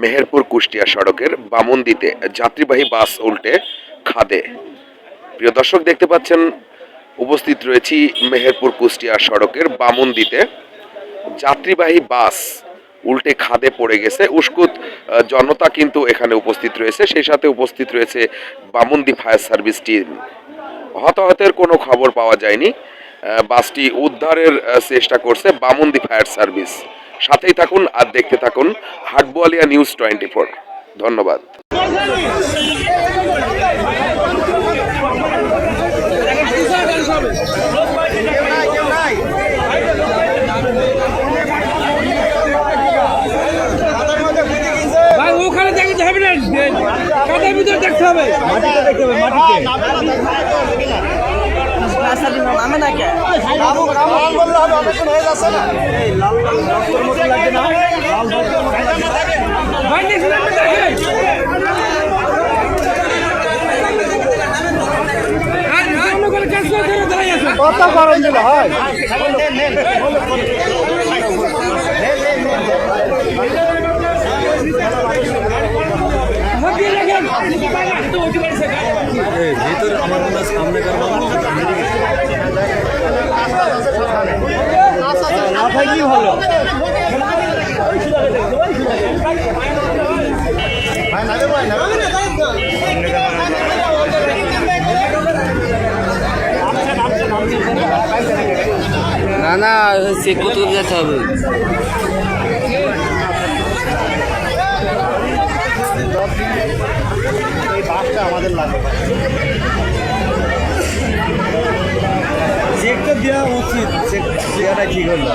মেহেরপুর কুষ্টিয়া সড়কের বামন্দিতে যাত্রীবাহী বাস উল্টে খাদে। প্রিয় দর্শক, দেখতে পাচ্ছেন, উপস্থিত রয়েছি মেহেরপুর কুষ্টিয়া সড়কের বামন্দিতে। যাত্রীবাহী বাস উল্টে খাদে পড়ে গেছে। উস্কুত জনতা কিন্তু এখানে উপস্থিত রয়েছে। সেই সাথে উপস্থিত রয়েছে বামন্দি ফায়ার সার্ভিস টিম। হতাহতের কোনো খবর পাওয়া যায়নি। বাসটি উদ্ধারের চেষ্টা করছে বামন্দি ফায়ার সার্ভিস। সাথেই থাকুন আর দেখতে থাকুন হাটবোয়ালিয়া নিউজ টোয়েন্টি ফোর। ধন্যবাদ। ভাই ওখানে দেখতে হবে না কাদের ভিতরে দেখতে হবে। মাটিতে দেখতে হবে মাটিতে। নামে না। কে ভাই কত গরম দিল হয় পড়েছে মাথায় কি হলো না না চেক করতে যেতে হবে। এই বাসটা আমাদের লাগবে চেকটা দেওয়া উচিত চেক দেওয়াটা ঠিক হলো।